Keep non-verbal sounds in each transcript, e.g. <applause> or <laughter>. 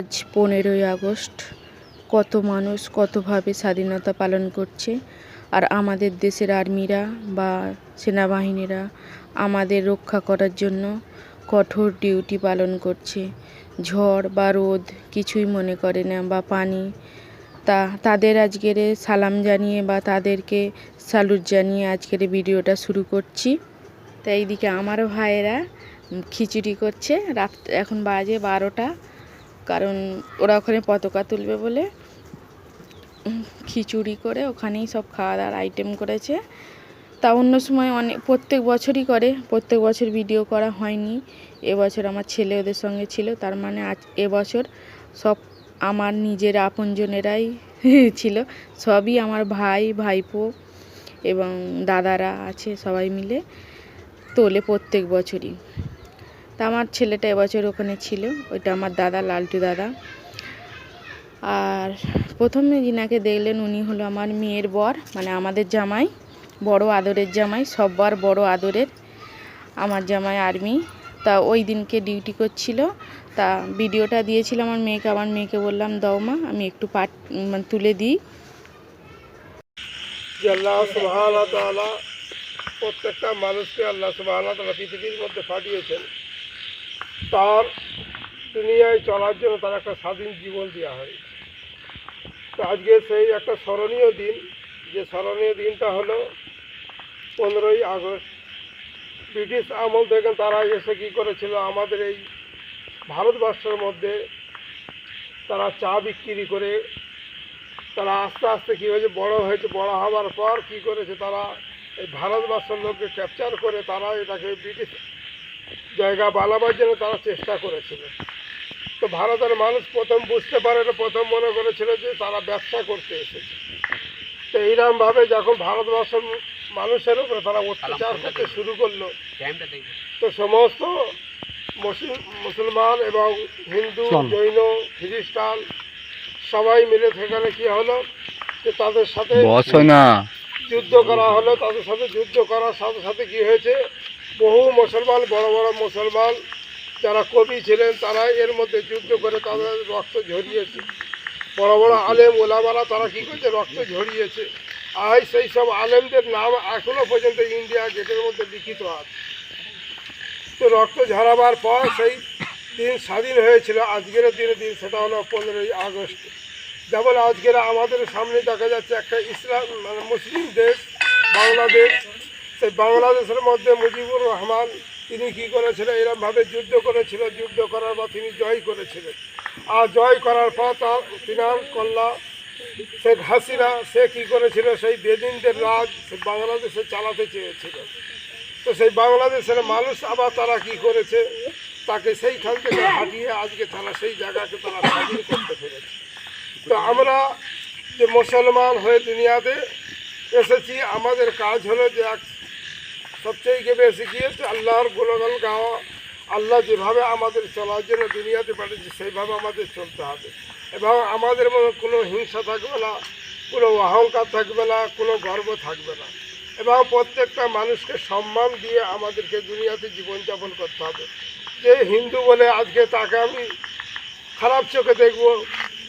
আজ পনেরোই আগস্ট। কত মানুষ কতভাবে স্বাধীনতা পালন করছে। আর আমাদের দেশের আর্মিরা বা সেনাবাহিনীরা আমাদের রক্ষা করার জন্য কঠোর ডিউটি পালন করছে। ঝড় বা রোদ কিছুই মনে করে না বা পানি। তা, তাদের আজকের সালাম জানিয়ে বা তাদেরকে স্যালুট জানিয়ে আজকের ভিডিওটা শুরু করছি। তাই এইদিকে আমারও ভাইয়েরা খিচুড়ি করছে। রাত, এখন বাজে বারোটা। কারণ ওরা ওখানে পতাকা তুলবে বলে খিচুড়ি করে ওখানেই সব খাওয়া দাওয়ার আইটেম করেছে। তা অন্য সময় অনেক প্রত্যেক বছরই করে, প্রত্যেক বছর ভিডিও করা হয়নি। এবছর আমার ছেলে ওদের সঙ্গে ছিল, তার মানে আজ এবছর সব আমার নিজের আপনজনেরাই <laughs> ছিল। সবই আমার ভাই, ভাইপো এবং দাদারা আছে সবাই মিলে তোলে প্রত্যেক বছরই। তা আমার ছেলেটা এবছর ওখানে ছিল, ওইটা আমার দাদা, লালটু দাদা। আর প্রথমে যিনাকে দেখলেন উনি হলো আমার মেয়ের বর মানে আমাদের জামাই, বড় আদরের জামাই, সববার বড় আদরের আমার জামাই আর্মি। তা ওই দিনকে ডিউটি করছিল, তা ভিডিওটা দিয়েছিল আমার মেয়েকে আমার মেয়েকে বললাম, দাও মা, আমি একটু পাট মানে তুলে দিই। আল্লাহ প্রত্যেকটা মানুষকে আল্লাহ তাআলা পৃথিবীর মধ্যে পাঠিয়েছেন। তার দুনিয়ায় চলার জন্য তার একটা স্বাধীন জীবন দেওয়া হয়েছে। তো আজকে সেই একটা স্মরণীয় দিন, যে স্মরণীয় দিনটা হলো পনেরোই আগস্ট। ব্রিটিশ আমল থেকে তারা এসে কী করেছিল? আমাদের এই ভারতবর্ষের মধ্যে তারা চা বিক্রি করে, তারা আস্তে আস্তে কী হয়েছে? বড় হয়েছে। বড় হওয়ার পর কী করেছে? তারা এই ভারতবর্ষের লোককে ক্যাপচার করে তারা এটাকে ব্রিটিশ জায়গা বানাবার জন্য তারা চেষ্টা করেছিল। তো ভারতের মানুষ প্রথম বুঝতে পারে না প্রথম মনে করেছিল যে তারা ব্যবসা করতে এসেছে। তো এইরকমভাবে যখন ভারতবর্ষের মানুষের উপরে তারা অত্যাচার করতে শুরু করল তো সমস্ত মুসলিম মুসলমান এবং হিন্দু জৈন খ্রিস্টান সবাই মিলে সেখানে কি হলো যে তাদের সাথে যুদ্ধ করা হলো তাদের সাথে যুদ্ধ করার সাথে সাথে কি হয়েছে? বহু মুসলমান, বড় বড় মুসলমান, যারা কবি ছিলেন, তারা এর মধ্যে যুদ্ধ করে তাদের রক্ত ঝরিয়েছে। বড় বড় আলেম ওলামারা তারা কী করছে? রক্ত ঝরিয়েছে। আর সেই সব আলেমদের নাম এখনও পর্যন্ত ইন্ডিয়া গেটের মধ্যে লিখিত আছে। তো রক্ত ঝরাবার পর সেই দিন স্বাধীন হয়েছিল। আজকের দিনে দিন সেটা হলো পনেরোই আগস্ট। যেমন আজকের আমাদের সামনে দেখা যাচ্ছে একটা ইসলাম মানে মুসলিম দেশ, বাংলাদেশ সেই বাংলাদেশের মধ্যে মুজিবুর রহমান, তিনি কী করেছিলেন? এরমভাবে যুদ্ধ করেছিল। যুদ্ধ করার পর তিনি জয় করেছিলেন। আর জয় করার পর তার তিনার কন্যা শেখ হাসিনা, সে কী করেছিল? সেই বেদিনদের রাজ সে বাংলাদেশে চালাতে চেয়েছিল। তো সেই বাংলাদেশের মানুষ আবার তারা কি করেছে? তাকে সেইখান থেকে হাঁটিয়ে আজকে তারা সেই জায়গাকে তারা স্বাধীন করতে পেরেছে। তো আমরা যে মুসলমান হয়ে দুনিয়াতে এসেছি, আমাদের কাজ হলো যে এক সবচেয়ে বেশি গিয়েছে আল্লাহর গুণগান গাওয়া। আল্লাহ যেভাবে আমাদের চলার জন্য দুনিয়াতে পাঠিয়েছে, সেইভাবে আমাদের চলতে হবে। এবং আমাদের মনে কোনো হিংসা থাকবে না, কোনো অহংকার থাকবে না, কোনো গর্ব থাকবে না। এবং প্রত্যেকটা মানুষকে সম্মান দিয়ে আমাদেরকে দুনিয়াতে জীবনযাপন করতে হবে। যে হিন্দু বলে আজকে তাকে আমি খারাপ চোখে দেখব,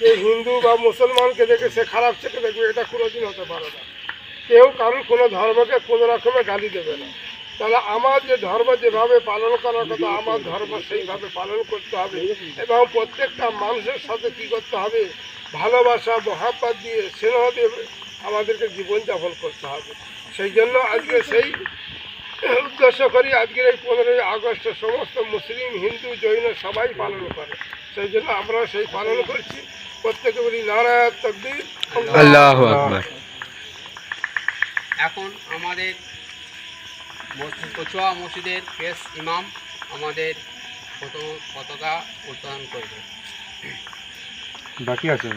যে হিন্দু বা মুসলমানকে দেখে সে খারাপ চোখে দেখবে, এটা কোনোদিন হতে পারে না। কেউ কারোর কোনো ধর্মকে কোনো রকমের গালি দেবে না। তাহলে আমার যে ধর্ম যেভাবে পালন করার কথা, আমার ধর্ম সেইভাবে পালন করতে হবে এবং প্রত্যেকটা মানুষের সাথে কী করতে হবে? ভালোবাসা, মহাব্বাত দিয়ে স্নেহ দিয়ে আমাদেরকে জীবনযাপন করতে হবে। সেই জন্য আজকে সেই উদ্দেশ্য করি আজকের এই পনেরোই আগস্ট সমস্ত মুসলিম, হিন্দু, জৈন সবাই পালন করে। সেই জন্য আমরা সেই পালন করছি। প্রত্যেকে বলি, নারায়ণ তকদির আল্লাহ এখন আমাদের মসজিদ কচুয়া মসজিদের পেশ ইমাম আমাদের পতাকা উত্তোলন করবে। বাকি আছে?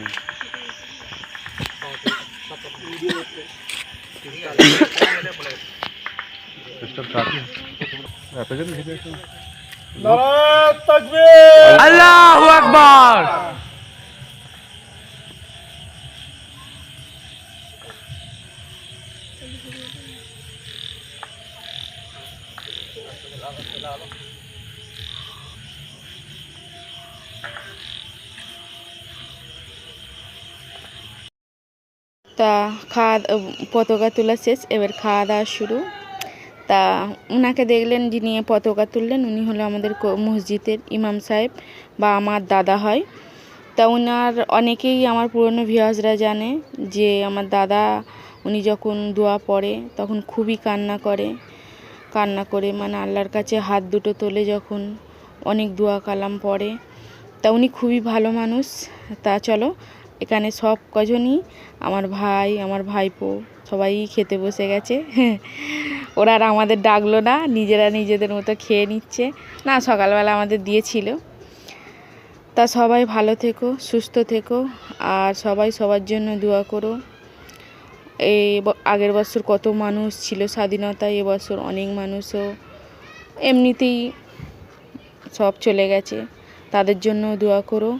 আল্লাহু আকবার তা খাওয়া পতাকা তোলা শেষ, এবার খাওয়া দাওয়া শুরু। তা ওনাকে দেখলেন যিনি পতাকা তুললেন, উনি হলো আমাদের মসজিদের ইমাম সাহেব বা আমার দাদা হয়। তা ওনার অনেকেই আমার পুরনো ভিউয়ার্সরা জানে যে আমার দাদা, উনি যখন দোয়া পড়ে তখন খুবই কান্না করে। কান্না করে মানে আল্লাহর কাছে হাত দুটো তোলে যখন অনেক দোয়া কালাম পড়ে। তা উনি খুবই ভালো মানুষ। তা চলো এখানে সব কজনই, আমার ভাই, আমার ভাইপো, সবাই খেতে বসে গেছে। <laughs> ওরা আর আমাদের ডাকলো না, নিজেরা নিজেদের মতো খেয়ে নিচ্ছে। না, সকালবেলা আমাদের দিয়েছিল। তা সবাই ভালো থেকো, সুস্থ থেকো, আর সবাই সবার জন্য দোয়া করো। এই আগের বছর কত মানুষ ছিল স্বাধীনতায় এবছর অনেক মানুষও এমনিতেই সব চলে গেছে। তাদের জন্য দোয়া করো।